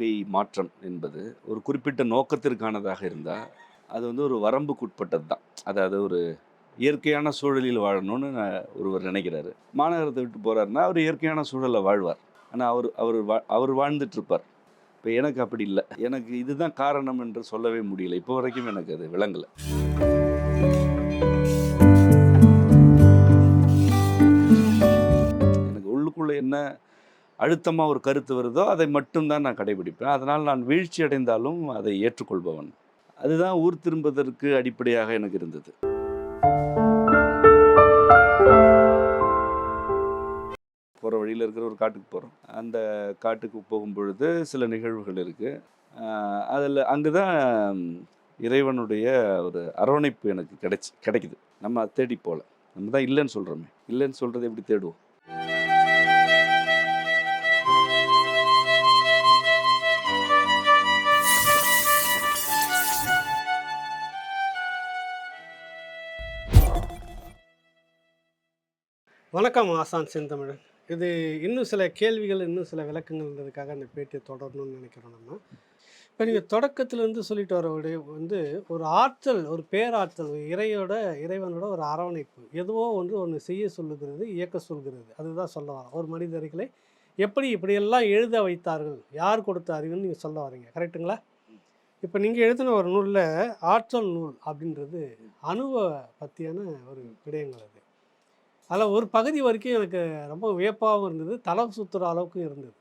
வாழ்க்கை மாற்றம் என்பது ஒரு குறிப்பிட்ட நோக்கத்திற்கானதாக இருந்தால் அது வந்து ஒரு வரம்புக்குட்பட்டது தான் அதாவது ஒரு இயற்கையான சூழலில் வாழணும்னு நான் ஒருவர் நினைக்கிறாரு. மாநகரத்தை விட்டு போகிறாருன்னா அவர் இயற்கையான சூழலில் வாழ்வார். ஆனால் அவர் அவர் வா அவர் வாழ்ந்துட்டுருப்பார் இப்போ எனக்கு அப்படி இல்லை. எனக்கு இதுதான் காரணம் என்று சொல்லவே முடியல. இப்போ வரைக்கும் எனக்கு அது விளங்கலை. எனக்கு உள்ளுக்குள்ளே என்ன அழுத்தமாக ஒரு கருத்து வருதோ அதை மட்டும்தான் நான் கடைபிடிப்பேன். அதனால் நான் வீழ்ச்சி அடைந்தாலும் அதை ஏற்றுக்கொள்பவன். அதுதான் ஊர் திரும்புவதற்கு அடிப்படையாக எனக்கு இருந்தது. போகிற வழியில் இருக்கிற ஒரு காட்டுக்கு போகிறோம் அந்த காட்டுக்கு போகும் பொழுது சில நிகழ்வுகள் இருக்குது அதில் அங்கே தான் இறைவனுடைய ஒரு அரவணைப்பு எனக்கு கிடைச்சி கிடைக்குது. நம்ம தேடி போகல. நம்ம தான் இல்லைன்னு சொல்கிறோமே இல்லைன்னு சொல்கிறது எப்படி தேடுவோம்? வணக்கம் ஆசான் செந்தமிழன். இது இன்னும் சில கேள்விகள் இன்னும் சில விளக்கங்கள்ன்றதுக்காக அந்த பேட்டியை தொடரணும்னு நினைக்கிறோம் நம்ம. இப்போ நீங்கள் தொடக்கத்துலேருந்து சொல்லிட்டு வரவுடைய வந்து ஒரு ஆற்றல் ஒரு பேராற்றல் இறையோட இறைவனோட ஒரு அரவணைப்பு எதுவோ ஒன்று ஒன்று செய்ய சொல்லுகிறது இயக்க சொல்கிறது. அதுதான் சொல்ல வரோம் ஒரு மனிதர்களை எப்படி இப்படியெல்லாம் எழுத வைத்தார்கள் யார் கொடுத்த அறிவுன்னு நீங்கள் சொல்ல வரீங்க. கரெக்ட்டுங்களா? இப்போ நீங்கள் எழுதின ஒரு நூலில் ஆற்றல் நூல் அப்படின்றது அணுவை பற்றியான ஒரு விடயங்கள் அது. அதில் ஒரு பகுதி வரைக்கும் எனக்கு ரொம்ப வியப்பாகவும் இருந்தது. தலை சுற்றுற அளவுக்கும் இருந்தது.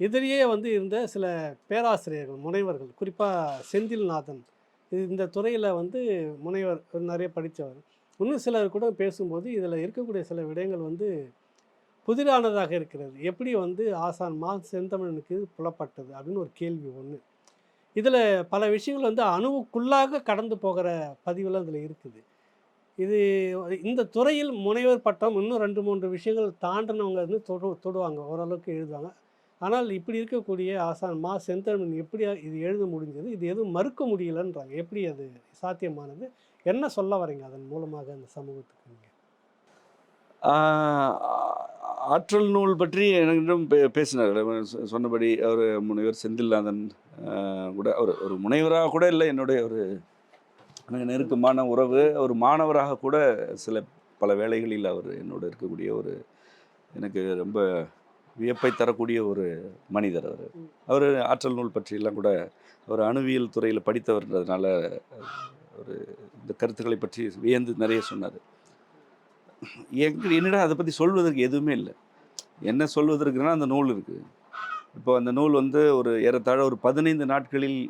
இதிலேயே வந்து இருந்த சில பேராசிரியர்கள் முனைவர்கள் குறிப்பாக செந்தில்நாதன். இது இந்த துறையில் வந்து முனைவர் நிறைய படித்தவர். இன்னும் சிலர் கூட பேசும்போது இதில் இருக்கக்கூடிய சில விடயங்கள் வந்து புதிரானதாக இருக்கிறது. எப்படி வந்து ஆசான் மா செந்தமிழனுக்கு புலப்பட்டது அப்படின்னு ஒரு கேள்வி ஒன்று இதில் பல விஷயங்கள் வந்து அணுவுக்குள்ளாக கடந்து போகிற பதிவில் இதில் இருக்குது. இது இந்த துறையில் முனைவர் பட்டம் இன்னும் ரெண்டு மூன்று விஷயங்கள் தாண்டினவங்க வந்து தொடு தொடுவாங்க. ஓரளவுக்கு எழுதுவாங்க. ஆனால் இப்படி இருக்கக்கூடிய ஆசான் மா செந்தமிழன் எப்படி இது எழுத முடிஞ்சது? இது எதுவும் மறுக்க முடியலன்றாங்க. எப்படி அது சாத்தியமானது? என்ன சொல்ல வரீங்க அதன் மூலமாக அந்த சமூகத்துக்கு நீங்கள் ஆற்றல் நூல் பற்றி என்னிடம் பே பேசினார். சொன்னபடி அவர் முனைவர் செந்தில்நாதன் கூட ஒரு ஒரு முனைவராக கூட இல்லை. என்னுடைய ஒரு எனக்கு நெருக்கமான உறவு. ஒரு மாணவராக கூட சில பல வேளைகளில் அவர் என்னோட இருக்கக்கூடிய ஒரு எனக்கு ரொம்ப வியப்பை தரக்கூடிய ஒரு மனிதர் அவர். அவர் ஆற்றல் நூல் பற்றியெல்லாம் கூட அவர் அணுவியல் துறையில் படித்தவர்ன்றதுனால ஒரு இந்த கருத்துக்களை பற்றி வியந்து நிறைய சொன்னார். எங்க என்னடா அதை பற்றி சொல்வதற்கு எதுவுமே இல்லை. என்ன சொல்வதற்குன்னா அந்த நூல் இருக்குது இப்போ அந்த நூல் வந்து ஒரு ஏறத்தாழ ஒரு பதினைந்து நாட்களில்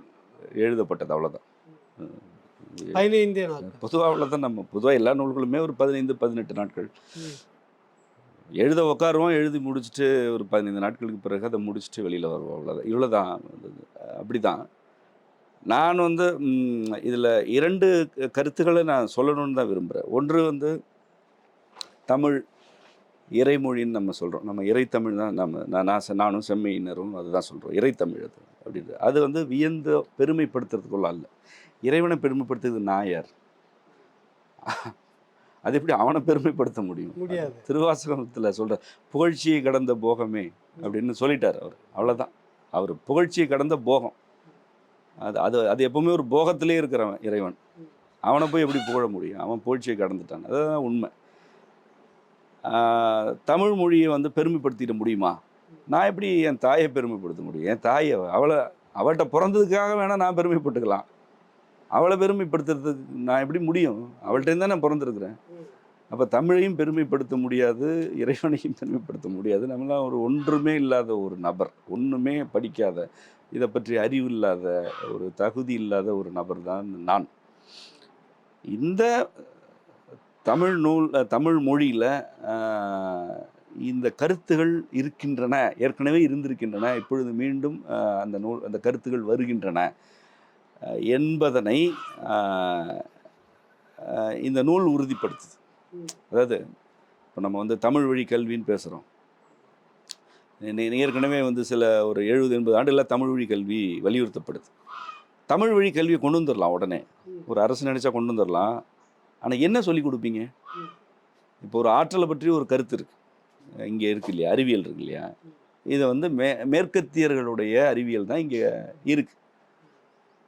எழுதப்பட்டது அவ்வளோதான் பதினைந்தே நாள் பொதுவாக அவ்வளோதான் நம்ம பொதுவாக எல்லா நூல்களுமே ஒரு பதினைந்து பதினெட்டு நாட்கள். எழுத உட்காருவோம் எழுதி முடிச்சுட்டு ஒரு பதினைந்து நாட்களுக்கு பிறகு அதை முடிச்சுட்டு வெளியில் வருவோம். அவ்வளோதான் இவ்வளோதான் அப்படி தான் நான் வந்து இதில் இரண்டு கருத்துக்களை நான் சொல்லணும்னு தான் விரும்புகிறேன் ஒன்று வந்து தமிழ் இறைமொழின்னு நம்ம சொல்கிறோம் நம்ம இறைத்தமிழ் தான் நம்ம நான் நானும் செம்மையினரும் அதுதான் சொல்கிறோம் இறைத்தமிழ் அது அப்படின்றது. அது வந்து வியந்து பெருமைப்படுத்துறதுக்குள்ள அல்ல. இறைவனை பெருமைப்படுத்துறது நான் யார்? அது எப்படி அவனை பெருமைப்படுத்த முடியும்? முடியாது. திருவாசகத்தில் சொல்ற புகழ்ச்சியை கடந்த போகமே அப்படின்னு சொல்லிட்டார் அவர். அவ்வளோதான் அவர் புகழ்ச்சியை கடந்த போகம். அது அது அது எப்பவுமே ஒரு போகத்திலே இருக்கிறவன் இறைவன். அவனை போய் எப்படி புகழ முடியும்? அவன் புகழ்ச்சியை கடந்துட்டான். அதுதான் உண்மை. தமிழ் மொழியை வந்து பெருமைப்படுத்திட முடியுமா? நான் எப்படி என் தாயை பெருமைப்படுத்த முடியும்? என் தாயை அவளை அவள்கிட்ட பிறந்ததுக்காக வேணால் நான் பெருமைப்பட்டுக்கலாம். அவளை பெருமைப்படுத்துறதுக்கு நான் எப்படி முடியும்? அவள்கிட்ட தான் நான் பிறந்திருக்கிறேன். அப்போ தமிழையும் பெருமைப்படுத்த முடியாது இறைவனையும் பெருமைப்படுத்த முடியாது. நம்மளாம் ஒரு ஒன்றுமே இல்லாத ஒரு நபர் ஒன்றுமே படிக்காத இதை பற்றி அறிவு இல்லாத ஒரு தகுதி இல்லாத ஒரு நபர் தான் நான். இந்த தமிழ் நூல் தமிழ் மொழியில் இந்த கருத்துகள் இருக்கின்றன ஏற்கனவே இருந்திருக்கின்றன இப்பொழுது மீண்டும் அந்த நூல் அந்த கருத்துகள் வருகின்றன என்பதனை இந்த நூல் உறுதிப்படுத்துது. அதாவது இப்போ நம்ம வந்து தமிழ் வழி கல்வின்னு பேசுகிறோம் ஏற்கனவே வந்து சில ஒரு எழுபது எண்பது ஆண்டுகளில் தமிழ் வழி கல்வி வலியுறுத்தப்படுது. தமிழ் வழி கல்வியை கொண்டு வந்துடலாம் உடனே. ஒரு அரசு நினச்சா கொண்டு வந்துடலாம். ஆனால் என்ன சொல்லி கொடுப்பீங்க. இப்போ ஒரு ஆற்றலை பற்றி ஒரு கருத்து இருக்கு. இங்கே இருக்கு இல்லையா? அறிவியல் இருக்கு இல்லையா? இது வந்து மே மேற்கத்தியர்களுடைய அறிவியல் தான் இங்கே இருக்கு.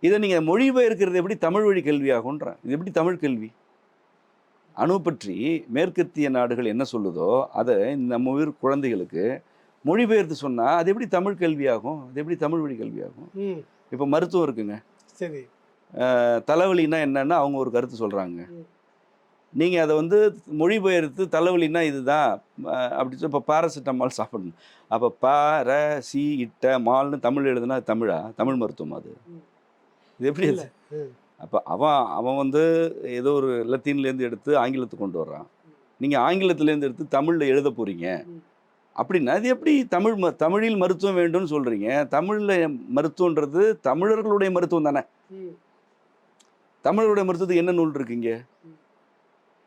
இதை நீங்கள் மொழிபெயர்க்கிறது எப்படி தமிழ் வழி கல்வியாகுன்றேன் இது எப்படி தமிழ் கல்வி அணு பற்றி மேற்கத்திய நாடுகள் என்ன சொல்லுதோ அதை நம்ம ஊர் குழந்தைகளுக்கு மொழிபெயர்த்து சொன்னால் அது எப்படி தமிழ் கல்வியாகும் அது எப்படி தமிழ் வழி கல்வியாகும் இப்போ மருத்துவம் இருக்குங்க. சரி. தலைவலின்னா என்னன்னு அவங்க ஒரு கருத்து சொல்கிறாங்க. நீங்கள் அதை வந்து மொழிபெயர்த்து தலைவலின்னா இதுதான் அப்படி சொல்லி இப்போ பாராசிட்டமால் சாப்பிடணும் அப்போ பா ர சி இட்ட மால்னு தமிழ் எழுதுனா தமிழா தமிழ் மருத்துவம் அது. இது எப்படி இல்ல. அப்போ அவன் அவன் வந்து ஏதோ ஒரு லத்தீன்லேருந்து எடுத்து ஆங்கிலத்துக்கு கொண்டு வர்றான் நீங்கள் ஆங்கிலத்துலேருந்து எடுத்து தமிழில் எழுத போகிறீங்க. அப்படின்னா அது எப்படி தமிழ் ம தமிழில் மருத்துவம் வேண்டும்னு சொல்கிறீங்க தமிழில் மருத்துவன்றது தமிழர்களுடைய மருத்துவம் தானே. தமிழருடைய மருத்துவத்துக்கு என்ன நூல் இருக்கு இங்கே ம்.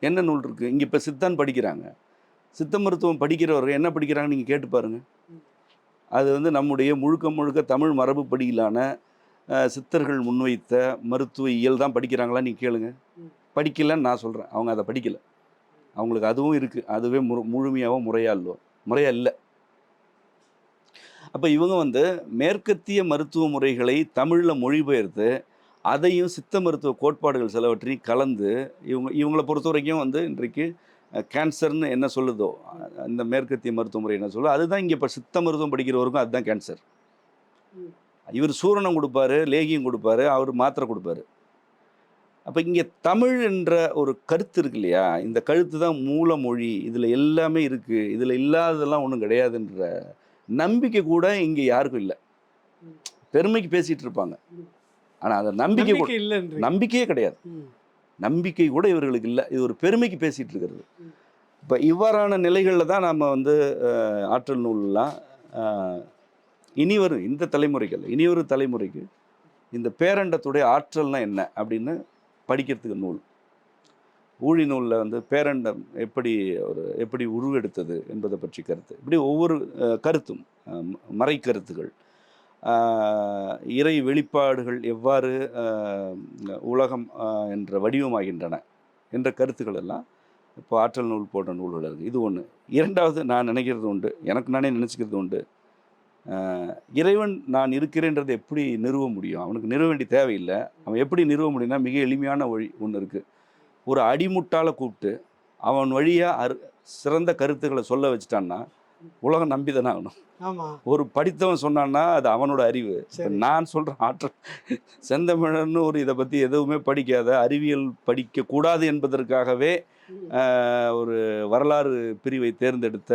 என்ன நூல் இருக்குது இங்கே இப்போ சித்தான் படிக்கிறாங்க. சித்த மருத்துவம் படிக்கிறவர்கள் என்ன படிக்கிறாங்கன்னு நீங்கள் கேட்டு பாருங்கள் அது வந்து நம்முடைய முழுக்க முழுக்க தமிழ் மரபுப்படியிலான சித்தர்கள் முன்வைத்த மருத்துவ இயல் தான் படிக்கிறாங்களா நீங்கள் கேளுங்க. படிக்கலன்னு நான் சொல்கிறேன் அவங்க அதை படிக்கலை. அவங்களுக்கு அதுவும் இருக்குது அதுவே முழு முழுமையாகவும் முறையாக இல்லோ முறையாக இல்லை. அப்போ இவங்க வந்து மேற்கத்திய மருத்துவ முறைகளை தமிழில் மொழிபெயர்த்து அதையும் சித்த மருத்துவ கோட்பாடுகள் சிலவற்றையும் கலந்து இவங்க இவங்களை பொறுத்த வரைக்கும் வந்து இன்றைக்கு கேன்சர்னு என்ன சொல்லுதோ இந்த மேற்கத்திய மருத்துவ முறை என்ன சொல்லுதோ அதுதான் இங்கே இப்போ சித்த மருத்துவம் படிக்கிறவருக்கும் அதுதான் கேன்சர். இவர் சூரணம் கொடுப்பாரு லேகியம் கொடுப்பாரு அவர் மாத்திரை கொடுப்பாரு அப்போ இங்கே தமிழ் என்ற ஒரு கருத்து இருக்கு இல்லையா இந்த கருத்து தான் மூல மொழி இதில் எல்லாமே இருக்குது இதில் இல்லாததெல்லாம் ஒன்றும் கிடையாதுன்ற நம்பிக்கை கூட இங்கே யாருக்கும் இல்லை. பெருமைக்கு பேசிகிட்டு இருப்பாங்க. ஆனால் அதை நம்பிக்கை இல்லைன்றீங்க. நம்பிக்கையே கிடையாது. நம்பிக்கை கூட இவர்களுக்கு இல்லை. இது ஒரு பெருமைக்கு பேசிகிட்டு இருக்கிறது. இப்போ இவ்வாறான நிலைகளில் தான் நம்ம வந்து ஆற்றல் நூல்லாம் இனி வரும். இந்த தலைமுறைக்கு அல்ல இனி வரும் தலைமுறைக்கு இந்த பேரண்டத்துடைய ஆற்றல்னா என்ன அப்படின்னு படிக்கிறதுக்கு நூல். ஊழி நூலில் வந்து பேரண்டம் எப்படி ஒரு எப்படி உருவெடுத்தது என்பதை பற்றி கருத்து. இப்படி ஒவ்வொரு கருத்தும் அஹ், ம- மறைக்கருத்துகள். ஆஹ், இறை வெளிப்பாடுகள் எவ்வாறு உலகம் என்ற வடிவமாகின்றன என்ற கருத்துக்கள் எல்லாம் இப்போ ஆற்றல் நூல் போன்ற நூல்கள் இருக்குது இது ஒன்று இரண்டாவது நான் நினைக்கிறது உண்டு. எனக்கு நானே நினச்சிக்கிறது உண்டு. இறைவன் நான் இருக்கிறேன்றதை எப்படி நிறுவ முடியும்? அவனுக்கு நிறுவ வேண்டிய தேவையில்லை. அவன் எப்படி நிறுவ முடியும்னா மிக எளிமையான வழி ஒன்று இருக்குது ஒரு அடிமுட்டால் கூப்பிட்டு அவன் வழியாக அரு சிறந்த கருத்துக்களை சொல்ல வச்சுட்டான்னா உலகம் நம்பிதானே ஆகணும் ஆமா ஒரு படித்தவன் சொன்னான்னா அது அவனோட அறிவு. நான் சொல்கிறேன் ஆற்றல் செந்தமிழன்னு ஒரு இதை பற்றி எதுவுமே படிக்காத அறிவியல் படிக்கக்கூடாது என்பதற்காகவே ஒரு வரலாறு பிரிவை தேர்ந்தெடுத்த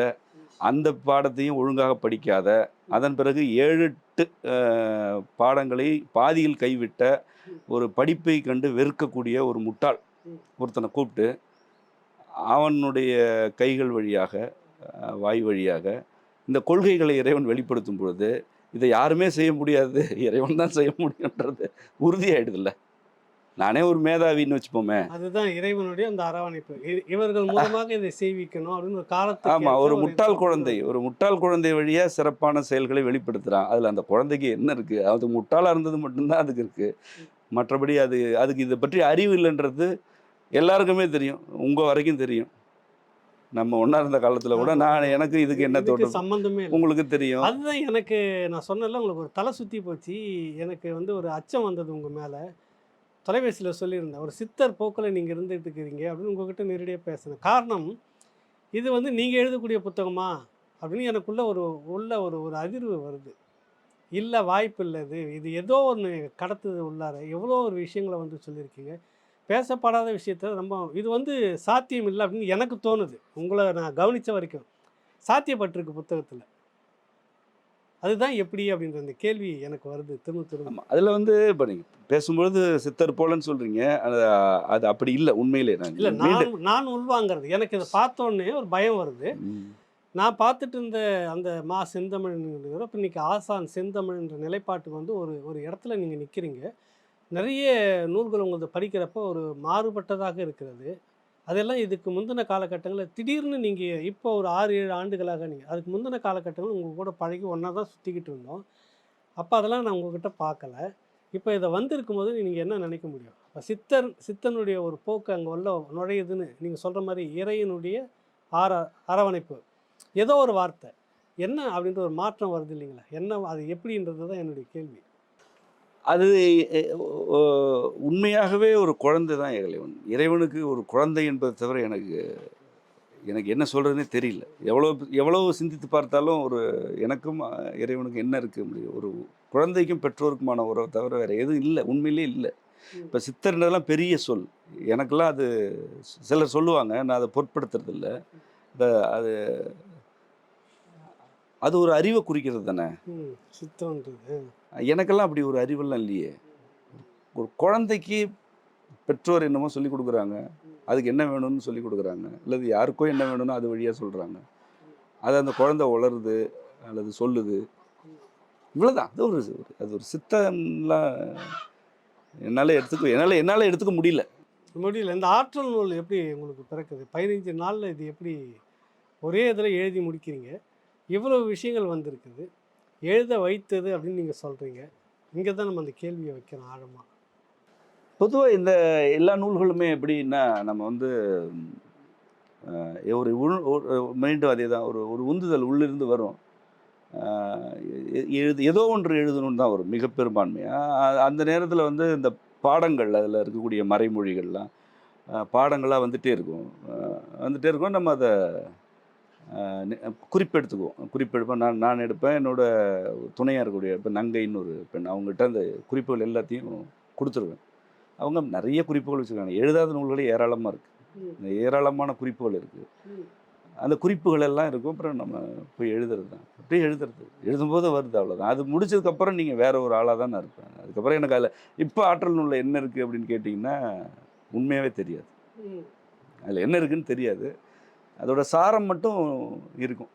அந்த பாடத்தையும் ஒழுங்காக படிக்காத அதன் பிறகு ஏழு எட்டு பாடங்களை பாதியில் கைவிட்ட ஒரு படிப்பை கண்டு வெறுக்கக்கூடிய ஒரு முட்டாள். ஒருத்தனை கூப்பிட்டு அவனுடைய கைகள் வழியாக வாய் வழியாக இந்த கொள்கைகளை இறைவன் வெளிப்படுத்தும் பொழுது இதை யாருமே செய்ய முடியாது இறைவன் தான் செய்ய முடியுன்றது உறுதியாயிடுதுல்ல. நானே ஒரு மேதாவின்னு வச்சுப்போமே. அதுதான் இறைவனுடைய அந்த அரவணைப்பு. இவர்கள் மூலமாக இதை செய்விக்கணும் அப்படின்னு ஒரு காலத்துக்கு ஆமா ஏற்ற ஒரு முட்டாள் குழந்தை ஒரு முட்டாள் குழந்தை வழியா சிறப்பான செயல்களை வெளிப்படுத்துறான். அதுல அந்த குழந்தைக்கு என்ன இருக்கு? அது முட்டாளா இருந்தது மட்டும்தான் அதுக்கு இருக்கு. மற்றபடி அது அதுக்கு இதை பற்றி அறிவு இல்லைன்றது எல்லாருக்குமே தெரியும். உங்க வரைக்கும் தெரியும். நம்ம ஒண்ணா இருந்த காலத்துல கூட. நான் எனக்கு இதுக்கு என்ன தோட்டம்? சம்பந்தமே இல்லை. உங்களுக்கு தெரியும். அதுதான் எனக்கு நான் சொன்னல உங்களுக்கு ஒரு தலை சுற்றி போச்சு. எனக்கு வந்து ஒரு அச்சம் வந்தது உங்கள் மேலே. தொலைபேசியில் சொல்லியிருந்தேன். ஒரு சித்தர் போக்கில் நீங்கள் இருந்துட்டு இருக்கிறீங்க அப்படின்னு உங்ககிட்ட நேரடியாக பேசினேன். காரணம் இது வந்து நீங்கள் எழுதக்கூடிய புத்தகமா? அப்படின்னு எனக்குள்ள ஒரு உள்ள ஒரு ஒரு அதிர்வு வருது. இல்லை வாய்ப்பு இல்லை இது. இது ஏதோ ஒன்று கடத்துது உள்ளார. எவ்வளோ ஒரு விஷயங்களை வந்து சொல்லியிருக்கீங்க. பேசப்படாத விஷயத்த ரொம்ப இது வந்து சாத்தியம் இல்லை அப்படின்னு எனக்கு தோணுது. உங்களை நான் கவனித்த வரைக்கும். சாத்தியப்பட்டிருக்கு புத்தகத்தில். அதுதான் எப்படி அப்படின்ற அந்த கேள்வி எனக்கு வருது. திரும்ப திரும்ப. அதுல வந்து இப்ப நீங்க பேசும்பொழுது சித்தர் போலன்னு சொல்றீங்க. அது அது அப்படி இல்லை உண்மையிலே நான் இல்லை நான் நான் உள்வாங்கிறது. எனக்கு இதை பார்த்தோன்னே ஒரு பயம் வருது. நான் பார்த்துட்டு இருந்த அந்த மா செந்தமிழ்ங்கிற இப்போ இன்னைக்கு ஆசான் செந்தமிழ்ன்ற நிலைப்பாட்டுக்கு வந்து ஒரு ஒரு இடத்துல நீங்கள் நிற்கிறீங்க நிறைய நூல்கள் உங்களது படிக்கிறப்போ ஒரு மாறுபட்டதாக இருக்கிறது. அதெல்லாம் இதுக்கு முந்தின காலகட்டங்களில் திடீர்னு நீங்கள் இப்போ ஒரு ஆறு ஏழு ஆண்டுகளாக நீங்கள் அதுக்கு முந்தின காலகட்டங்கள் உங்கள் கூட பழகி ஒன்றா தான் சுற்றிக்கிட்டு இருந்தோம். அப்போ அதெல்லாம் நான் உங்ககிட்ட பார்க்கல. இப்போ இதை வந்திருக்கும் போது நீங்கள் என்ன நினைக்க முடியும்? இப்போ சித்தர் சித்தனுடைய ஒரு போக்கு அங்கே உள்ள நுழையுதுன்னு நீங்கள் சொல்கிற மாதிரி இறையினுடைய ஆர அரவணைப்பு. ஏதோ ஒரு வார்த்தை. என்ன அப்படின்ற ஒரு மாற்றம் வருது இல்லைங்களா? என்ன அது எப்படின்றது தான் என்னுடைய கேள்வி. அது உண்மையாகவே ஒரு குழந்தை தான் இறைவன். இறைவனுக்கு ஒரு குழந்தை என்பதை தவிர எனக்கு எனக்கு என்ன சொல்கிறதுனே தெரியல. எவ்வளோ எவ்வளோ சிந்தித்து பார்த்தாலும் ஒரு எனக்கும் இறைவனுக்கும் என்ன இருக்க முடியும் ஒரு குழந்தைக்கும் பெற்றோருக்குமான உறவை தவிர வேறு எதுவும் இல்லை. உண்மையிலே இல்லை. இப்போ சித்தர்ன்றதெல்லாம் பெரிய சொல். எனக்கெல்லாம் அது சிலர் சொல்லுவாங்க. நான் அதை பொருட்படுத்துறது இல்லை இந்த அது அது ஒரு அறிவை குறிக்கிறது தானே? ம். சித்தம்ன்றது. எனக்கெல்லாம் அப்படி ஒரு அறிவெல்லாம் இல்லையே. ஒரு குழந்தைக்கு பெற்றோர் என்னமோ சொல்லி கொடுக்குறாங்க. அதுக்கு என்ன வேணும்னு சொல்லி கொடுக்குறாங்க. அல்லது யாருக்கோ என்ன வேணும்னு அது வழியாக சொல்கிறாங்க அது அந்த குழந்தை வளருது அல்லது சொல்லுது. இவ்வளோதான் அது ஒரு ஒரு- அது ஒரு சித்தம்லாம் என்னால் எடுத்துக்க என்னால் என்னால் எடுத்துக்க முடியல. முடியல. இந்த ஆற்றல் நூல் எப்படி உங்களுக்கு பிறக்குது? பதினைஞ்சு நாளில் இது எப்படி ஒரே இதில் எழுதி முடிக்கிறீங்க? இவ்வளோ விஷயங்கள் வந்திருக்குது. எழுத வைத்தது அப்படின்னு நீங்கள் சொல்கிறீங்க இங்கே தான் நம்ம அந்த கேள்வியை வைக்கிறோம் ஆழமாக பொதுவாக இந்த எல்லா நூல்களுமே எப்படின்னா நம்ம வந்து ஒரு உள் மீண்டும் அதே தான் ஒரு ஒரு உந்துதல் உள்ளிருந்து வரும். எ- எழுது ஏதோ ஒன்று எழுதணும்னு தான் வரும் மிக பெரும்பான்மையாக அந்த நேரத்தில் வந்து இந்த பாடங்கள் அதில் இருக்கக்கூடிய மறைமொழிகள்லாம் பாடங்களாக வந்துகிட்டே இருக்கும். வந்துகிட்டே இருக்கும். நம்ம அதை குறிப்பெடுத்துக்குவோம் குறிப்பெடுப்பேன் நான் நான் எடுப்பேன். என்னோட துணையாக இருக்கக்கூடிய இப்போ நங்கைன்னு ஒரு பெண் அவங்ககிட்ட அந்த குறிப்புகள் எல்லாத்தையும் கொடுத்துருவேன். அவங்க நிறைய குறிப்புகள் வச்சுருக்காங்க. எழுதாத நூல்களே ஏராளமாக இருக்குது ஏராளமான குறிப்புகள் இருக்குது அந்த குறிப்புகள் எல்லாம் இருக்கும். அப்புறம் நம்ம போய் எழுதுறது தான். அப்படியே எழுதுறது. எழுதும்போது வருது அவ்வளோதான் அது முடிச்சதுக்கப்புறம் நீங்கள் வேற ஒரு ஆளாக தான் நான் இருப்பேன். அதுக்கப்புறம் எனக்கு அதில் இப்போ ஆற்றல் நூலில் என்ன இருக்குது அப்படின்னு கேட்டிங்கன்னா உண்மையாகவே தெரியாது. அதில் என்ன இருக்குன்னு தெரியாது. அதோட சாரம் மட்டும் இருக்கும்.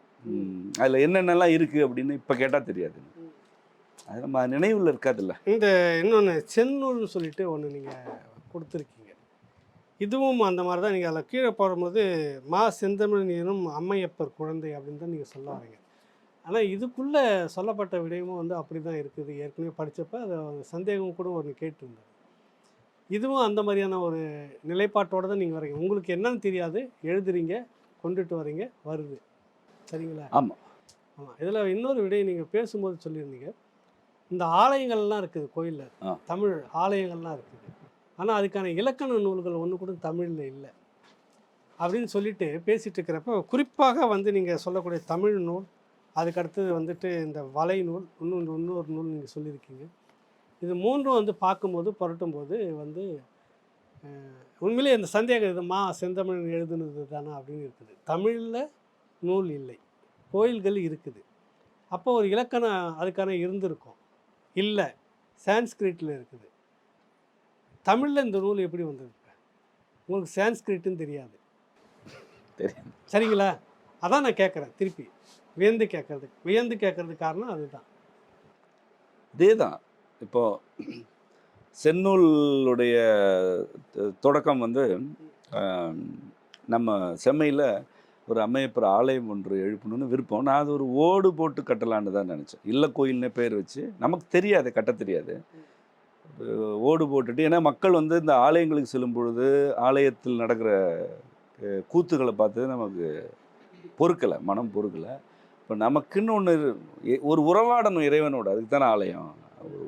அதில் என்னென்னலாம் இருக்குது அப்படின்னு இப்போ கேட்டால் தெரியாது. அது நம்ம நினைவில் இருக்காதுல்ல. இந்த இன்னொன்று செந்நூல்னு சொல்லிட்டு ஒன்று நீங்கள் கொடுத்துருக்கீங்க. இதுவும் அந்த மாதிரி தான் நீங்கள் அதில் கீழே போடும்போது மா செந்தமிழனும் அம்மையப்பர் குழந்தை அப்படின்னு தான் நீங்கள் சொல்ல வரீங்க. ஆனால் இதுக்குள்ளே சொல்லப்பட்ட விடயமும் வந்து அப்படி தான் இருக்குது. ஏற்கனவே படித்தப்ப அதை ஒரு சந்தேகம் கூட ஒன்று கேட்டிருந்தேன் இதுவும் அந்த மாதிரியான ஒரு நிலைப்பாட்டோடு தான் நீங்கள் வரீங்க. உங்களுக்கு என்னன்னு தெரியாது. எழுதுறீங்க. கொண்டுட்டு வரீங்க வருது. சரிங்களா? ஆமாம் ஆமாம் இதில் இன்னொரு விடயம் நீங்கள் பேசும்போது சொல்லியிருந்தீங்க. இந்த ஆலயங்கள்லாம் இருக்குது கோயிலில். தமிழ் ஆலயங்கள்லாம் இருக்குது. ஆனால் அதுக்கான இலக்கண நூல்கள் ஒன்று கூட தமிழில் இல்லை. அப்படின்னு சொல்லிட்டு பேசிட்டு இருக்கிறப்ப குறிப்பாக வந்து நீங்கள் சொல்லக்கூடிய தமிழ் நூல் அதுக்கு அடுத்தது வந்துட்டு இந்த வலை நூல் இன்னும் இன்னொரு நூல் நீங்கள் சொல்லியிருக்கீங்க. இது மூன்றும் வந்து பார்க்கும்போது புரட்டும்போது வந்து அஹ், உண்மையிலேயே இந்த சந்தேகம் இது மா செந்தமிழ் எழுதுனது தானே அப்படின்னு இருக்குது. தமிழில் நூல் இல்லை கோயில்கள் இருக்குது. அப்போ ஒரு இலக்கணம் அதுக்கான இருந்திருக்கும். இல்லை சான்ஸ்கிரிட்டில் இருக்குது. தமிழில் இந்த நூல் எப்படி வந்தது உங்களுக்கு சான்ஸ்கிரிட்டுன்னு தெரியாது. தெரியும் சரிங்களா? அதான் நான் கேட்குறேன் திருப்பி. வியந்து கேட்கறது வியந்து கேட்கறதுக்கு காரணம் அதுதான். இதே தான் இப்போ செந்நூலுடைய தொடக்கம் வந்து நம்ம செம்மையில் ஒரு அம்மையப்பர் ஆலயம் ஒன்று எழுப்பணும்னு விருப்பம். நான் அது ஒரு ஓடு போட்டு கட்டலான்னு தான் நினச்சேன். இல்லை கோயில்னே பேர் வச்சு. நமக்கு தெரியாது கட்ட தெரியாது. ஓடு போட்டுட்டு ஏன்னா மக்கள் வந்து இந்த ஆலயங்களுக்கு செல்லும் பொழுது ஆலயத்தில் நடக்கிற கூத்துகளை கூத்துக்களை பார்த்து நமக்கு பொறுக்கலை மனம் பொறுக்கலை. இப்போ நமக்குன்னு ஒன்று ஒரு உறவாடணும் இறைவனோட. அதுக்கு தானே ஆலயம்.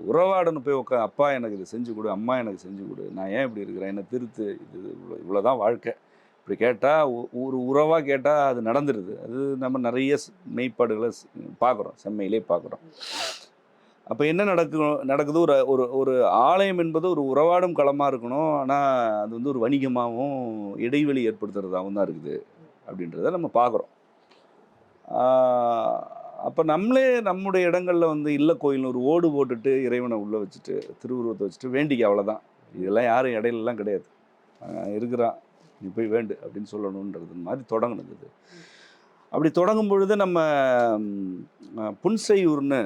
ஒரு போய் உட்கா அப்பா எனக்கு இது செஞ்சு கொடு அம்மா எனக்கு செஞ்சு கொடு நான் ஏன் இப்படி இருக்கிறேன்? என்னை திருத்து இது இவ்வளோ இவ்வளோதான் வாழ்க்கை. இப்படி கேட்டால் ஒரு உறவாக கேட்டால் அது நடந்துடுது அது நம்ம நிறைய மெய்ப்பாடுகளை பார்க்குறோம் செம்மையிலே பார்க்குறோம். அப்போ என்ன நடக்கும் நடக்குது? ஒரு ஒரு ஒரு ஆலயம் என்பது ஒரு உறவாடும் களமாக இருக்கணும். ஆனால் அது வந்து ஒரு வணிகமாகவும் இடைவெளி ஏற்படுத்துறதாகவும் தான் இருக்குது. அப்படின்றத நம்ம பார்க்குறோம். அப்போ நம்மளே நம்முடைய இடங்களில் வந்து இல்லை கோயில்னு ஒரு ஓடு போட்டுட்டு இறைவனை உள்ளே வச்சுட்டு திருவுருவத்தை வச்சுட்டு வேண்டிக்க அவ்வளோதான் இதெல்லாம் யாரும் இடையிலலாம் கிடையாது. இருக்கிறான். நீ போய் வேண்டு அப்படின்னு சொல்லணுன்றது மாதிரி தொடங்கினது இது. அப்படி தொடங்கும் பொழுது நம்ம புன்செய்யூர்னு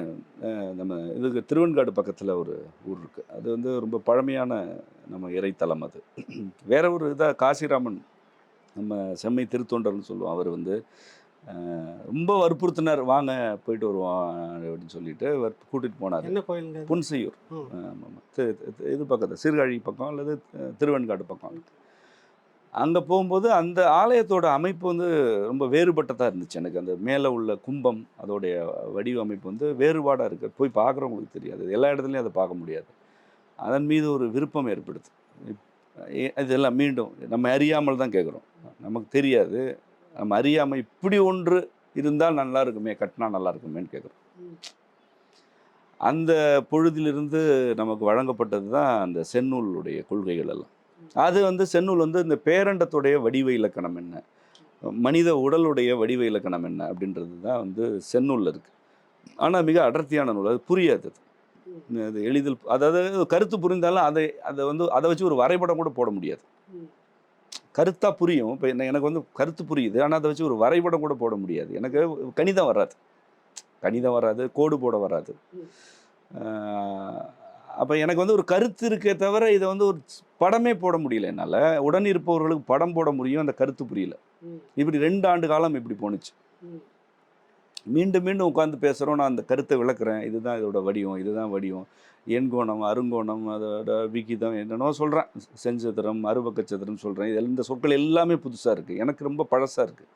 நம்ம இதுக்கு திருவெண்காடு பக்கத்தில் ஒரு ஊர் இருக்குது அது வந்து ரொம்ப பழமையான நம்ம இறைத்தலம் அது. வேற ஒரு இதாக காசிராமன் நம்ம செம்மை திருத்தொண்டர்னு சொல்லுவோம். அவர் வந்து ரொம்ப வற்புறுத்தினார். வாங்க போயிட்டு வருவோம் அப்படின்னு சொல்லிட்டு கூட்டிட்டு போனார். என்ன அது? புன்செய்யூர். ஆமாம். இது பக்கத்தில் சீர்காழி பக்கம் அல்லது திருவெண்காடு பக்கம். அங்கே போகும்போது அந்த ஆலயத்தோட அமைப்பு வந்து ரொம்ப வேறுபட்டதாக இருந்துச்சு எனக்கு. அந்த மேலே உள்ள கும்பம் அதோடைய வடிவமைப்பு வந்து வேறுபாடாக இருக்குது போய் பார்க்குறவங்களுக்கு தெரியாது. எல்லா இடத்துலையும் அதை பார்க்க முடியாது. அதன் மீது ஒரு விருப்பம் ஏற்படுது. இதெல்லாம் மீண்டும் நம்ம அறியாமல் தான் கேட்குறோம் நமக்கு தெரியாது. நம்ம அறியாமல் இப்படி ஒன்று இருந்தால் நல்லா இருக்குமே கட்டினா நல்லா இருக்குமேன்னு கேட்குறோம். அந்த பொழுதிலிருந்து நமக்கு வழங்கப்பட்டது தான் அந்த செந்நூலுடைய கொள்கைகள் எல்லாம். அது வந்து செந்நூல் வந்து இந்த பேரண்டத்துடைய வடிவ இலக்கணம் என்ன? மனித உடலுடைய வடிவ இலக்கணம் என்ன? அப்படின்றது தான் வந்து செந்நூலில் இருக்குது ஆனால் மிக அடர்த்தியான நூல். அது புரியாது அது. எளிதில் அதாவது கருத்து புரிந்தாலும் அதை அதை வந்து அதை வச்சு ஒரு வரைபடம் கூட போட முடியாது. கருத்தாக புரியும். இப்போ என்ன எனக்கு வந்து கருத்து புரியுது. ஆனால் அதை வச்சு ஒரு வரைபடம் கூட போட முடியாது. எனக்கு கணிதம் வராது. கணிதம் வராது கோடு போட வராது. அப்போ எனக்கு வந்து ஒரு கருத்து இருக்கே தவிர இதை வந்து ஒரு படமே போட முடியல என்னால். உடன் இருப்பவர்களுக்கு படம் போட முடியும் அந்த கருத்து புரியல. இப்படி ரெண்டு ஆண்டு காலம் இப்படி போணுச்சு. மீண்டும் மீண்டும் உட்காந்து பேசுகிறோம் நான் அந்த கருத்தை விளக்குறேன். இதுதான் இதோட வடிவம் இதுதான் வடிவம். எண்கோணம் அருங்கோணம் அதோட விகிதம் என்னென்னோ சொல்கிறேன் செஞ்சதுரம் அறுபக்கச்சதுரம் சொல்கிறேன் இதில் இந்த சொற்கள் எல்லாமே புதுசாக இருக்குது எனக்கு ரொம்ப பழசாக இருக்குது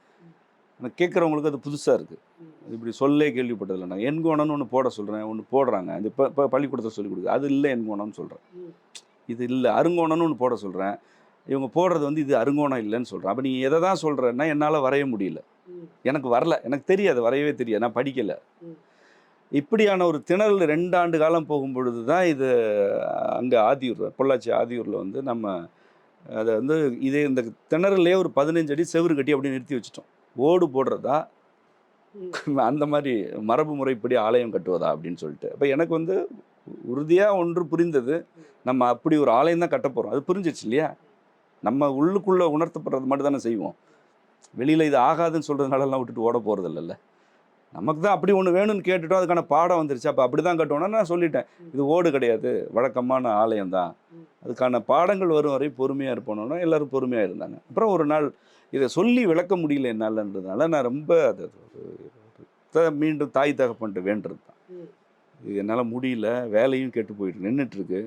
எனக்கு கேட்குறவங்களுக்கு அது புதுசாக இருக்குது இப்படி சொல்லே கேள்விப்பட்டதில்லை நான். எண்கோணம்னு ஒன்று போட சொல்கிறேன் ஒன்று போடுறாங்க. அது இப்போ இப்போ பள்ளிக்கூடத்தில் சொல்லிக் கொடுக்குது. அது இல்லை எண்கோணம்னு சொல்கிறேன் இது இல்லை. அருங்கோணம்னு ஒன்று போட சொல்கிறேன் இவங்க போடுறது வந்து இது அருங்கோணம் இல்லைன்னு சொல்கிறேன் அப்போ நீ எதை தான் சொல்கிறேன்னா என்னால் வரைய முடியல. எனக்கு வரல. எனக்கு தெரியாது. வரையவே தெரியாது. நான் படிக்கலை. இப்படியான ஒரு திணறல் ரெண்டு ஆண்டு காலம் போகும் பொழுது தான் இது அங்கே ஆதியூர் பொள்ளாச்சி ஆதியூரில் வந்து நம்ம அதை வந்து இதே இந்த திணறல்லே ஒரு பதினஞ்சு அடி செவுரு கட்டி அப்படியே நிறுத்தி வச்சிட்டோம். ஓடு போடுறதா. அந்த மாதிரி மரபு முறைப்படி ஆலயம் கட்டுவதா அப்படின்னு சொல்லிட்டு. அப்போ எனக்கு வந்து உறுதியாக ஒன்று புரிந்தது நம்ம அப்படி ஒரு ஆலயம் தான் கட்ட போகிறோம் அது புரிஞ்சிச்சு இல்லையா? நம்ம உள்ளுக்குள்ளே உணர்த்தப்படுறது மட்டும் தானே செய்வோம். வெளியில் இது ஆகாதுன்னு சொல்கிறதுனாலலாம் விட்டுட்டு ஓட போகிறது இல்லைல்ல நமக்கு தான் அப்படி ஒன்று வேணும்னு கேட்டுட்டோம் அதுக்கான பாடம் வந்துருச்சு. அப்போ அப்படி தான் கட்டணும்னா நான் சொல்லிட்டேன். இது ஓடு கிடையாது. வழக்கமான ஆலயம் தான். அதுக்கான பாடங்கள் வரும் வரை பொறுமையாக இருப்போம்னா எல்லாரும் பொறுமையாக இருந்தாங்க. அப்புறம் ஒரு நாள் இதை சொல்லி விளக்க முடியல என்னாலன்றதுனால நான் ரொம்ப அது மீண்டும் தாய் தகப்பன்ட்டு வேண்டது தான். இது என்னால் முடியல. வேலையும் கெட்டு போயிட்டு நின்றுட்டுருக்கு.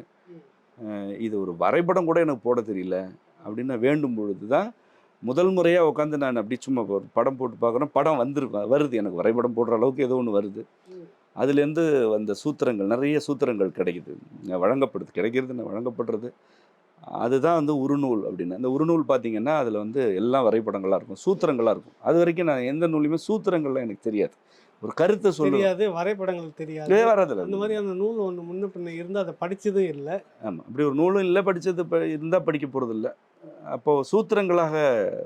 இது ஒரு வரைபடம் கூட எனக்கு போட தெரியல. அப்படின்னு வேண்டும் பொழுது தான் முதல் முறையாக உட்காந்து நான் அப்படி சும்மா ஒரு படம் போட்டு பார்க்குறேன். படம் வந்துருக்கு வருது எனக்கு. வரைபடம் போடுற அளவுக்கு ஏதோ ஒன்று வருது. அதுலேருந்து அந்த சூத்திரங்கள் நிறைய சூத்திரங்கள் கிடைக்குது. வழங்கப்படுது கிடைக்கிறது வழங்கப்படுறது. அதுதான் வந்து உருநூல் அப்படின்னு. அந்த உருநூல் பார்த்தீங்கன்னா அதில் வந்து எல்லாம் வரைபடங்களாக இருக்கும். சூத்திரங்களாக இருக்கும். அது வரைக்கும் நான் எந்த நூலையுமே சூத்திரங்கள்லாம் எனக்கு தெரியாது. ஒரு கருத்தை தெரியாது வரைபடங்கள் தெரியாது. வராதுல்ல அந்த மாதிரி அந்த நூல் ஒன்று முன்ன பின்ன இருந்து அதை படிச்சதும் இல்லை. ஆமாம் அப்படி ஒரு நூலும் இல்லை படித்தது இருந்தால் படிக்க போகிறது இல்லை அப்போது சூத்திரங்களாக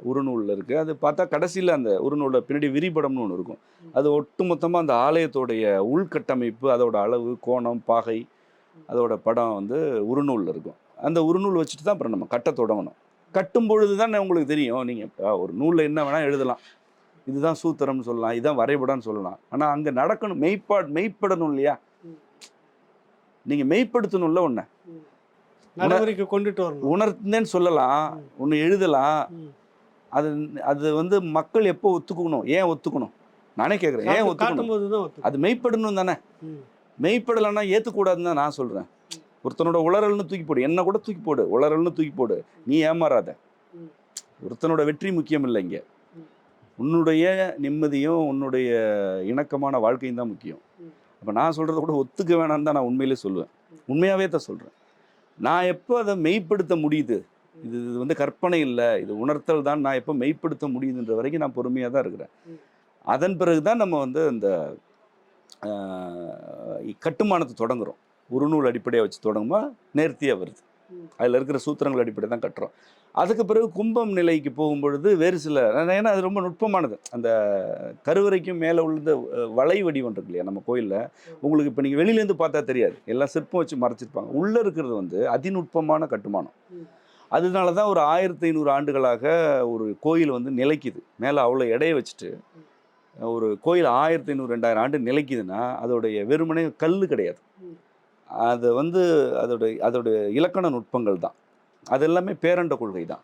உருநூலில் இருக்குது அது பார்த்தா கடைசியில் அந்த உருநூலில் பின்னாடி விரிபடம்னு ஒன்று இருக்கும். அது ஒட்டுமொத்தமாக அந்த ஆலயத்தோடைய உள்கட்டமைப்பு அதோட அளவு கோணம் பாகை அதோட படம் வந்து உருநூலில் இருக்கும். அந்த உருநூல் வச்சுட்டு தான் அப்புறம் நம்ம கட்ட தொடங்கணும். கட்டும் பொழுது தான் உங்களுக்கு தெரியும். நீங்கள் ஒரு நூலில் என்ன வேணால் எழுதலாம். இதுதான் சூத்திரம்னு சொல்லலாம். இதுதான் வரைபடம்னு சொல்லலாம். ஆனால் அங்கே நடக்கணும். மெய்ப்பா மெய்ப்படணும் இல்லையா? நீங்கள் மெய்ப்படுத்தணும்ல ஒன்று நடைமுறைக்கு கொண்டுட்டு வரணும் உணர்ந்தேன்னு சொல்லலாம். ஒன்று எழுதலாம். அது அது வந்து மக்கள் எப்போ ஒத்துக்கணும் ஏன் ஒத்துக்கணும் நானே கேட்குறேன் ஏன் ஒத்துக்கணும். அது மெய்ப்படணும் தானே. மெய்ப்படலைன்னா ஏற்றுக்கூடாதுன்னு தான் நான் சொல்கிறேன் ஒருத்தனோட உளறல்னு தூக்கி போடு என்ன கூட தூக்கி போடு உளறல்னு தூக்கி போடு நீ ஏமாறாத. ஒருத்தனோட வெற்றி முக்கியம் இல்லை இங்கே. உன்னுடைய நிம்மதியும் உன்னுடைய இணக்கமான வாழ்க்கையும் தான் முக்கியம். அப்போ நான் சொல்கிறத கூட ஒத்துக்க வேணாம்னு தான் நான் உண்மையிலே சொல்லுவேன் உண்மையாகவே தான் சொல்கிறேன் நான் எப்போ அதை மெய்ப்படுத்த முடியுது இது இது வந்து கற்பனை இல்லை இது உணர்த்தல் தான் நான் எப்போ மெய்ப்படுத்த முடியுதுன்ற வரைக்கும் நான் பொறுமையாக தான் இருக்கிறேன். அதன் பிறகு தான் நம்ம வந்து அந்த கட்டுமானத்தை தொடங்குறோம் உருநூல் அடிப்படையாக வச்சு தொடங்குமா நேர்த்தியாக வருது. அதில் இருக்கிற சூத்திரங்கள் அடிப்படை தான் கட்டுறோம். அதுக்கு பிறகு கும்பம் நிலைக்கு போகும்பொழுது வேறு சில ஏன்னா அது ரொம்ப நுட்பமானது. அந்த கருவறைக்கும் மேலே உள்ள வலை வடிவம் இருக்கு இல்லையா நம்ம கோயிலில். உங்களுக்கு இப்போ நீங்கள் வெளியிலேருந்து பார்த்தா தெரியாது. எல்லாம் சிற்பம் வச்சு மறைச்சிருப்பாங்க. உள்ளே இருக்கிறது வந்து அதிநுட்பமான கட்டுமானம். அதனால தான் ஒரு ஆயிரத்தி ஐநூறு ஆண்டுகளாக ஒரு கோயில் வந்து நிலைக்குது. மேலே அவ்வளோ எடையை வச்சுட்டு ஒரு கோயில் ஆயிரத்தி ஐநூறு ரெண்டாயிரம் ஆண்டு நிலைக்குதுன்னா அதோடைய வெறுமனே கல் கிடையாது. அது வந்து அதோட அதோட இலக்கண நுட்பங்கள் தான். அது எல்லாமே பேரண்ட கொள்கை தான்.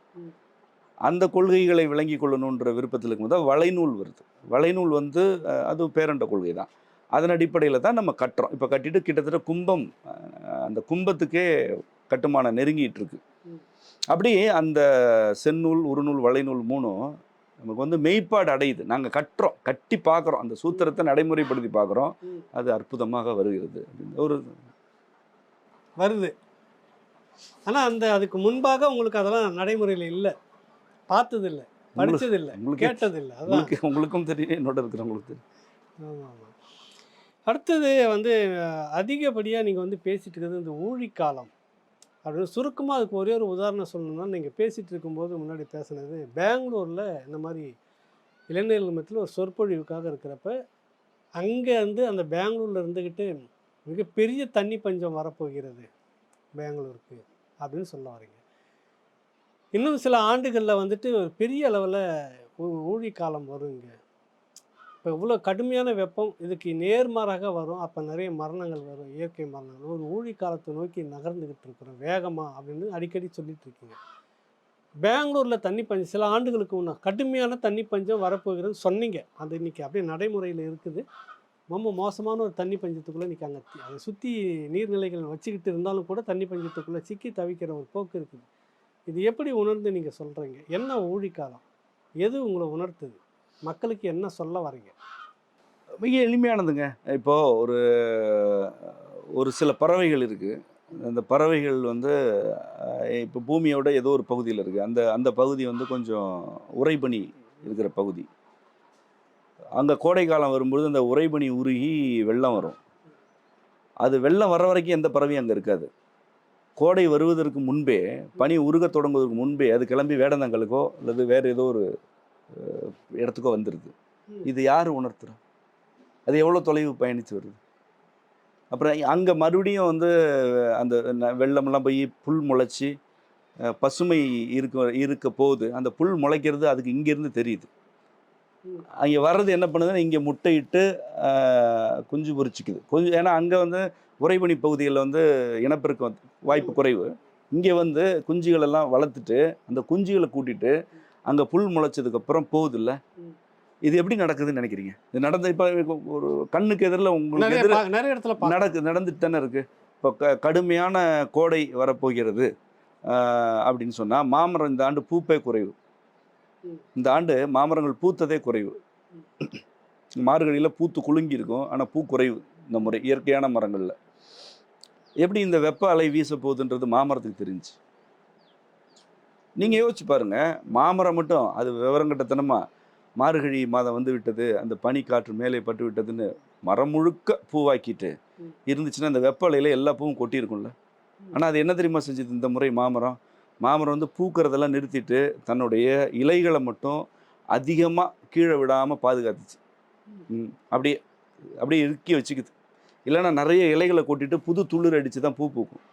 அந்த கொள்கைகளை விளங்கி கொள்ளணுன்ற விருப்பத்தில் இருக்கும்போது வளைநூல் வருது. வளைநூல் வந்து அது பேரண்ட கொள்கை தான். அதன் அடிப்படையில் தான் நம்ம கட்டுறோம். இப்போ கட்டிட்டு கிட்டத்தட்ட கும்பம் அந்த கும்பத்துக்கே கட்டுமானம் நெருங்கிட்டு இருக்கு. ம். அப்படி அந்த செந்நூல் உருநூல் வளைநூல் மூணும் நமக்கு வந்து மெய்ப்பாடு அடையுது. நாங்கள் கட்டுறோம். கட்டி பார்க்குறோம். அந்த சூத்திரத்தை நடைமுறைப்படுத்தி பார்க்குறோம். அது அற்புதமாக வருகிறது. ஒரு வருது. ஆனால் அந்த அதுக்கு முன்பாக உங்களுக்கு அதெல்லாம் நடைமுறையில் இல்லை. பார்த்தது இல்லை படிச்சது இல்லை உங்களுக்கு கேட்டது இல்லை அதான். உங்களுக்கு உங்களுக்கும் தெரியும் என்னோட இருக்கிறவங்களுக்கு தெரியும். ஆமாம். ஆமாம் அடுத்தது வந்து அதிகப்படியாக நீங்கள் வந்து பேசிட்டு இருக்கிறது இந்த ஊழிக்காலம். அப்படின்னு சுருக்கமாக அதுக்கு ஒரே ஒரு உதாரணம் சொல்லணும்னா நீங்கள் பேசிகிட்டு இருக்கும்போது முன்னாடி பேசுனது பெங்களூரில் இந்த மாதிரி இளைஞர்கள் மத்தியில் ஒரு சொற்பொழிவுக்காக இருக்கிறப்ப அங்கே வந்து அந்த பெங்களூரில் இருந்துக்கிட்டு மிகப்பெரிய தண்ணி பஞ்சம் வரப்போகிறது பெங்களூருக்கு அப்படின்னு சொல்ல வரீங்க. இன்னும் சில ஆண்டுகளில் வந்துட்டு ஒரு பெரிய அளவில் ஊழிக்காலம் வருங்க. இப்போ இவ்வளோ கடுமையான வெப்பம் இதுக்கு நேர்மாறாக வரும். அப்போ நிறைய மரணங்கள் வரும் இயற்கை மரணங்கள். ஒரு ஊழி காலத்தை நோக்கி நகர்ந்துக்கிட்டு இருக்கிறோம் வேகமாக அப்படின்னு அடிக்கடி சொல்லிட்டு இருக்கீங்க. பெங்களூரில் தண்ணி பஞ்சம் சில ஆண்டுகளுக்கு முன்னே கடுமையான தண்ணி பஞ்சம் வரப்போகிறதுன்னு சொன்னீங்க. அது இன்னைக்கு அப்படியே நடைமுறையில் இருக்குது. ரொம்ப மோசமான ஒரு தண்ணி பஞ்சத்துக்குள்ளே நிற்காங்க அங்கே அதை சுற்றி நீர்நிலைகள் வச்சுக்கிட்டு இருந்தாலும் கூட தண்ணி பஞ்சத்துக்குள்ளே சிக்கி தவிக்கிற ஒரு போக்கு இருக்குது. இது எப்படி உணர்ந்து நீங்கள் சொல்கிறீங்க என்ன ஊழிக்காலம்? எது உங்களை உணர்த்துது? மக்களுக்கு என்ன சொல்ல வரீங்க? மிக எளிமையானதுங்க. இப்போது ஒரு ஒரு சில பறவைகள் இருக்குது அந்த பறவைகள் வந்து இப்போ பூமியோட ஏதோ ஒரு பகுதியில் இருக்குது அந்த அந்த பகுதி வந்து கொஞ்சம் உறைபனி இருக்கிற பகுதி. அங்கே கோடை காலம் வரும்பொழுது அந்த உறைபனி உருகி வெள்ளம் வரும். அது வெள்ளம் வர வரைக்கும் எந்த பறவையும் அங்கே இருக்காது. கோடை வருவதற்கு முன்பே பனி உருக தொடங்குவதற்கு முன்பே அது கிளம்பி வேடந்தங்களுக்கோ அல்லது வேறு ஏதோ ஒரு இடத்துக்கோ வந்துடுது இது யார் உணர்த்துறா? அது எவ்வளோ தொலைவு பயணித்து வருது? அப்புறம் அங்கே மறுபடியும் வந்து அந்த ந- வெள்ளமெல்லாம் போய் புல் முளைச்சி பசுமை இருக்க இருக்க போகுது அந்த புல் முளைக்கிறது அதுக்கு இங்கேருந்து தெரியுது. அங்கே வர்றது என்ன பண்ணுதுன்னா இங்கே முட்டையிட்டு குஞ்சு பொரிச்சிக்குது. கொஞ்சம் ஏன்னா அங்கே வந்து உறைபனி பகுதிகளில் வந்து இனப்பெருக்கம் வாய்ப்பு குறைவு. இங்கே வந்து குஞ்சுகள் எல்லாம் வளர்த்துட்டு அந்த குஞ்சுகளை கூட்டிட்டு அங்கே புல் முளைச்சதுக்கப்புறம் போகுதுல்ல. இது எப்படி நடக்குதுன்னு நினைக்கிறீங்க? இது நடந்த இப்போ ஒரு கண்ணுக்கு எதிரில் உங்களுக்கு நிறைய எதிர பா- நிறைய இடத்துல நடக்கு நடந்துட்டு தானே இருக்கு? இப்போ க கடுமையான கோடை வரப்போகிறது. அப்படின்னு சொன்னால் மாமரம் இந்த ஆண்டு பூப்பே குறைவு. இந்த ஆண்டு மாமரங்கள் பூத்ததே குறைவு. மார்கழியில் பூத்து குலுங்கி இருக்கும். ஆனால் பூ குறைவு இந்த முறை இயற்கையான மரங்களில். எப்படி இந்த வெப்ப அலை வீச போகுதுன்றது மாமரத்துக்கு தெரிஞ்சு நீங்கள் யோசிச்சு பாருங்க. மாமரம் மட்டும் அது விவரங்கட்டத்தனமா மார்கழி மாதம் வந்து விட்டது அந்த பனி காற்று மேலே பட்டு விட்டதுன்னு மரம் முழுக்க பூவாக்கிட்டு. இருந்துச்சுன்னா அந்த வெப்ப அலையில எல்லா பூவும் கொட்டியிருக்கும்ல. ஆனால் அது என்ன தெரியுமா செஞ்சது இந்த முறை மாமரம்? மாமரம் வந்து பூக்கிறதெல்லாம் நிறுத்திட்டு தன்னுடைய இலைகளை மட்டும் அதிகமாக கீழே விடாமல் பாதுகாத்துச்சு. அப்படியே அப்படியே இறுக்கி வச்சுக்குது. இல்லைன்னா நிறைய இலைகளை கொட்டிட்டு புது துளிர் அடித்து தான் பூ பூக்கும்.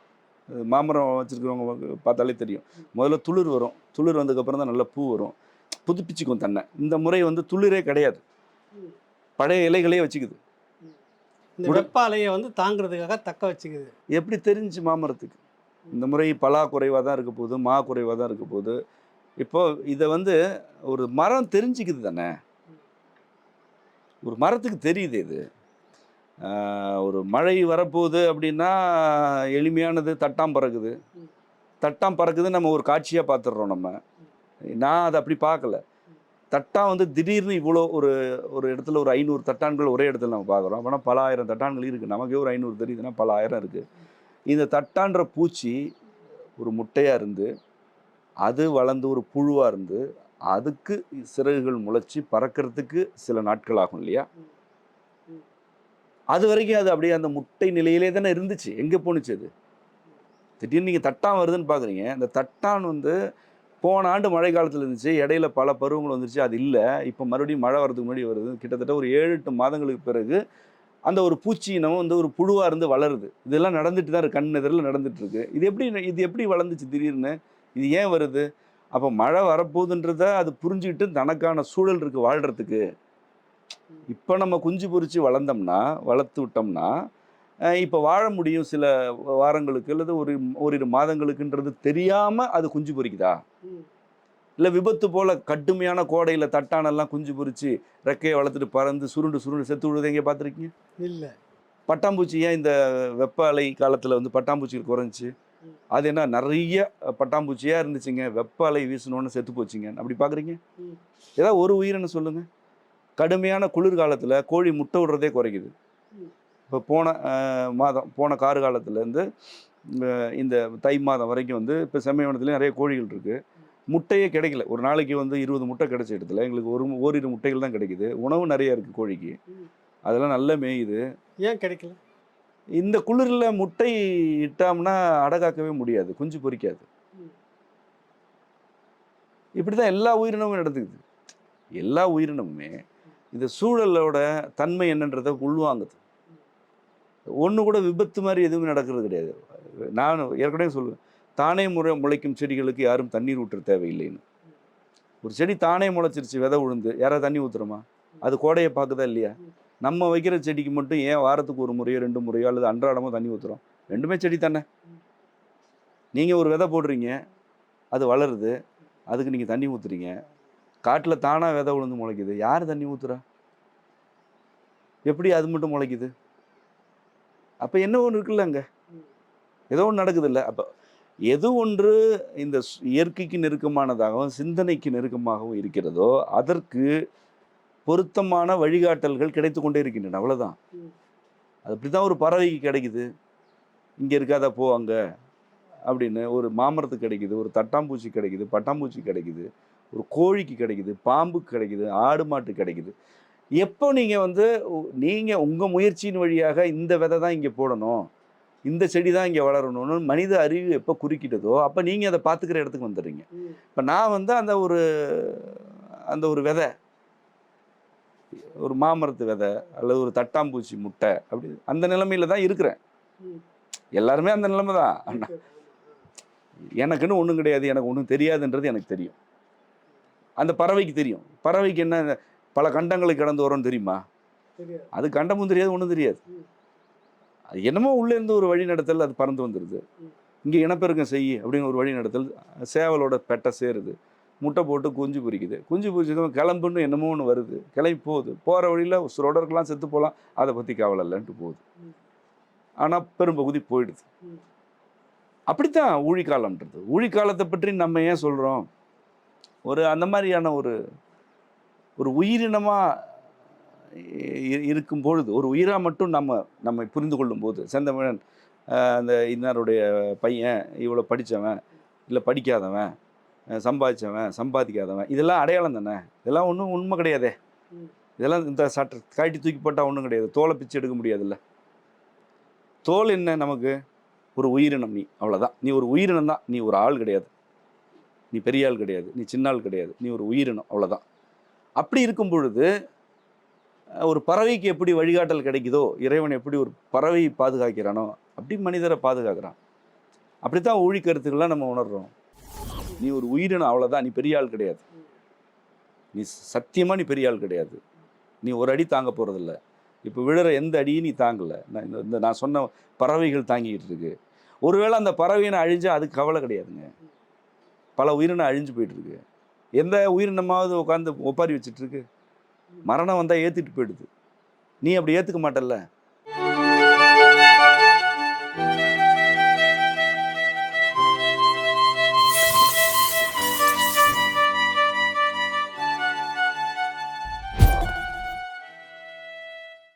மாமரம் வச்சுருக்கிறவங்க பார்த்தாலே தெரியும். முதல்ல துளிர் வரும். துளிர் வந்ததுக்கப்புறம் தான் நல்ல பூ வரும். புதுப்பிச்சுக்கும் தன்னை. இந்த முறை வந்து துளிரே கிடையாது. பழைய இலைகளே வச்சுக்குது. இந்த வெப்ப அலையை வந்து தாங்கிறதுக்காக தக்க வச்சுக்குது. எப்படி தெரிஞ்சு மாமரத்துக்கு? இந்த முறை பலா குறைவாக தான் இருக்க போகுது மா குறைவாக தான் இருக்க போகுது. இப்போ இதை வந்து ஒரு மரம் தெரிஞ்சுக்குது தானே? ஒரு மரத்துக்கு தெரியுது இது. ஒரு மழை வரப்போகுது அப்படின்னா எளிமையானது தட்டாம் பறக்குது. தட்டாம் பறக்குது நம்ம ஒரு காட்சியாக பார்த்துடுறோம் நம்ம. நான் அதை அப்படி பார்க்கல தட்டான் வந்து திடீர்னு இவ்வளோ ஒரு ஒரு இடத்துல ஒரு ஐநூறு தட்டான்கள் ஒரே இடத்துல நம்ம பார்க்குறோம் ஆனால் பல ஆயிரம் தட்டான்கள் இருக்குது நமக்கே ஒரு ஐநூறு தெரியுதுன்னா பல ஆயிரம் இருக்குது இந்த தட்டான்ற பூச்சி ஒரு முட்டையாக இருந்து அது வளர்ந்து ஒரு புழுவாக இருந்து அதுக்கு சிறகுகள் முளைச்சி பறக்கிறதுக்கு சில நாட்கள் ஆகும் இல்லையா? அது வரைக்கும் அது அப்படியே அந்த முட்டை நிலையிலே தானே இருந்துச்சு. எங்கே போணுச்சு அது? திடீர்னு நீங்கள் தட்டான் வருதுன்னு பார்க்குறீங்க இந்த தட்டான் வந்து போன ஆண்டு மழை காலத்தில் இருந்துச்சு. இடையில பல பருவங்கள் வந்துருச்சு. அது இல்லை. இப்போ மறுபடியும் மழை வரதுக்கு முன்னாடி வருது. கிட்டத்தட்ட ஒரு ஏழு எட்டு மாதங்களுக்கு பிறகு அந்த ஒரு பூச்சி இனம் வந்து ஒரு புழுவாக இருந்து வளருது. இதெல்லாம் நடந்துட்டு தான் இருக்கு. கண் எதிரில் நடந்துட்டு இருக்கு. இது எப்படி இது எப்படி வளர்ந்துச்சு திடீர்னு? இது ஏன் வருது? அப்போ மழை வரப்போகுதுன்றத அது புரிஞ்சுக்கிட்டு தனக்கான சூழல் இருக்குது வாழ்கிறதுக்கு இப்போ நம்ம குஞ்சு பொறிச்சு வளர்ந்தோம்னா வளர்த்து விட்டோம்னா இப்போ வாழ முடியும் சில வாரங்களுக்கு அல்லது ஒரு ஓரிரு மாதங்களுக்குன்றது தெரியாமல் அது குஞ்சு பொறிக்குதா இல்லை விபத்து போல கடுமையான கோடையில் தட்டானெல்லாம் குஞ்சு பொரிச்சு ரெக்கையை வளர்த்துட்டு பறந்து சுருண்டு சுருண்டு செத்து விழுது எங்கே பார்த்துருக்கீங்க? இல்லை. பட்டாம்பூச்சி ஏன் இந்த வெப்ப அலை காலத்தில் வந்து பட்டாம்பூச்சிகள் குறைஞ்சி அது என்ன நிறைய பட்டாம்பூச்சியாக இருந்துச்சுங்க. வெப்ப அலை வீசணுன்னு செத்து போச்சுங்க. அப்படி பார்க்குறீங்க. ஏதாவது ஒரு உயிரினம் சொல்லுங்கள் கடுமையான குளிர்காலத்தில் கோழி முட்டை விடுறதே குறைக்குது. இப்போ போன மாதம் போன கார் காலத்துலேருந்து இந்த தை மாதம் வரைக்கும் வந்து இப்போ செம்மைவனத்துலேயும் நிறைய கோழிகள் இருக்குது முட்டையே கிடைக்கல. ஒரு நாளைக்கு வந்து இருபது முட்டை கிடைச்ச இடத்துல எங்களுக்கு ஒரு ஓரிரு முட்டைகள் தான் கிடைக்குது. உணவு நிறைய இருக்குது கோழிக்கு. அதெல்லாம் நல்ல மேயுது. ஏன் கிடைக்கல? இந்த குளிரில் முட்டை இட்டோம்னா அடகாக்கவே முடியாது. குஞ்சு பொரிக்காது ம். இப்படி தான் எல்லா உயிரினமும் நடந்துக்குது. எல்லா உயிரினமுமே இந்த சூழலோட தன்மை என்னன்றதை உள்வாங்குது. ஒன்று கூட விபத்து மாதிரி எதுவுமே நடக்கிறது கிடையாது. நான் ஏற்கனவே சொல்லுவேன். தானே முறை முளைக்கும் செடிகளுக்கு யாரும் தண்ணீர் ஊற்ற தேவையில்லைன்னு. ஒரு செடி தானே முளைச்சிருச்சு விதை உழுந்து யாராவது தண்ணி ஊற்றுறோமா அது கோடையை பார்க்குதா இல்லையா? நம்ம வைக்கிற செடிக்கு மட்டும் ஏன் வாரத்துக்கு ஒரு முறையோ ரெண்டு முறையோ அல்லது அன்றாடமோ தண்ணி ஊற்றுறோம் ரெண்டுமே செடி தானே. நீங்கள் ஒரு விதை போடுறீங்க அது வளருது அதுக்கு நீங்கள் தண்ணி ஊற்றுறீங்க காட்டில் தானாக விதை விழுந்து முளைக்குது யார் தண்ணி ஊற்றுறா எப்படி அது மட்டும் முளைக்குது? அப்போ என்ன ஒன்று இருக்குல்ல அங்கே? ஏதோ ஒன்று நடக்குது இல்லை அப்போ எது ஒன்று இந்த இயற்கைக்கு நெருக்கமானதாகவும் சிந்தனைக்கு நெருக்கமாகவும் இருக்கிறதோ அதற்கு பொருத்தமான வழிகாட்டல்கள் கிடைத்து கொண்டே இருக்கின்றன. அவ்வளவுதான். ம். அது அப்படி தான் ஒரு பறவைக்கு கிடைக்குது. இங்கே இருக்காத போ அங்கே. அப்படின்னு ஒரு மாமரத்துக்கு கிடைக்குது ஒரு தட்டாம்பூச்சி கிடைக்குது பட்டாம்பூச்சி கிடைக்குது ஒரு கோழிக்கு கிடைக்குது பாம்புக்கு கிடைக்குது ஆடு மாட்டுக்கு கிடைக்குது. எப்போ நீங்கள் வந்து நீங்கள் உங்கள் முயற்சியின் வழியாக இந்த விதை தான் இங்கே போடணும்? இந்த செடி தான் இங்கே வளரணும்னு மனித அறிவு எப்போ குறுக்கிட்டதோ அப்போ நீங்கள் அதை பார்த்துக்கிற இடத்துக்கு வந்துடுறீங்க. இப்போ நான் வந்து அந்த ஒரு அந்த ஒரு விதை ஒரு மாமரத்து விதை அல்லது ஒரு தட்டாம்பூச்சி முட்டை அப்படி அந்த நிலைமையில தான் இருக்கிறேன். எல்லாருமே அந்த நிலைமை தான். எனக்குன்னு ஒன்றும் கிடையாது. எனக்கு ஒன்றும் தெரியாதுன்றது எனக்கு தெரியும். அந்த பறவைக்கு தெரியும். பறவைக்கு என்ன பல கண்டங்களை கடந்து வரோன்னு தெரியுமா? அது கண்டமும் தெரியாது ஒன்றும் தெரியாது. அது என்னமோ உள்ளே இருந்து ஒரு வழி நடத்தல் அது பறந்து வந்துடுது. இங்கே இனப்பெருக்கம் செய் அப்படின்னு ஒரு வழி நடத்தல் சேவலோட பெட்டை சேருது. முட்டை போட்டு குஞ்சு பொரிக்குது குஞ்சு பொரிச்சதும் கிளம்புன்னு என்னமோ ஒன்று வருது. கிளம்பி போகுது. போகிற வழியில் உசுரோட இருக்கலாம் செத்து போகலாம். அதை பற்றி கவலை இல்லைன்ட்டு போகுது. ஆனால் பெரும்பகுதி போயிடுது. அப்படித்தான் ஊழிக்காலம்ன்றது. ஊழிக்காலத்தை பற்றி நம்ம ஏன் சொல்கிறோம் ஒரு அந்த மாதிரியான ஒரு ஒரு உயிரினமாக இருக்கும் பொழுது ஒரு உயிராக மட்டும் நம்ம நம்மை புரிந்து கொள்ளும் போது செந்தமிழன் அந்த இன்னாருடைய பையன் இவ்வளோ படித்தவன் இல்லை படிக்காதவன் சம்பாதிச்சவன் சம்பாதிக்காதவன் இதெல்லாம் அடையாளம் தானே? இதெல்லாம் ஒன்றும் உண்மை கிடையாதே. இதெல்லாம் இந்த சட்டை காட்டி தூக்கி போட்டால் ஒன்றும் கிடையாது. தோலை பிச்சு எடுக்க முடியாதுல்ல. தோல் என்ன நமக்கு? ஒரு உயிரினம் நீ அவ்வளோதான் நீ ஒரு உயிரினம் தான். நீ ஒரு ஆள் கிடையாது. நீ பெரிய ஆள் கிடையாது. நீ சின்ன ஆள் கிடையாது. நீ ஒரு உயிரினம் அவ்வளோதான் அப்படி இருக்கும் பொழுது ஒரு பறவைக்கு எப்படி வழிகாட்டல் கிடைக்குதோ இறைவன் எப்படி ஒரு பறவையை பாதுகாக்கிறானோ அப்படி மனிதரை பாதுகாக்கிறான். அப்படித்தான் ஊழி கருத்துக்கள்லாம் நம்ம உணர்றோம். நீ ஒரு உயிரினம் அவ்வளோதான் நீ பெரிய ஆள் கிடையாது. நீ சத்தியமாக நீ பெரிய ஆள் கிடையாது. நீ ஒரு அடி தாங்க போகிறதில்ல இப்போ விழுற எந்த அடியும் நீ தாங்கலை. நான் இந்த- இந்த நான் சொன்ன பறவைகள் தாங்கிக்கிட்டு இருக்கு. ஒருவேளை அந்த பறவையினை அழிஞ்சால் அதுக்கு கவலை கிடையாதுங்க. பல உயிரினம் அழிஞ்சு போயிட்டுருக்கு எந்த உயிரினமாவது உட்காந்து ஒப்பாரி வச்சுட்டுருக்கு மரணம் வந்தால் ஏற்றிட்டு போயிடுது. நீ அப்படி ஏற்றுக்க மாட்டல்ல.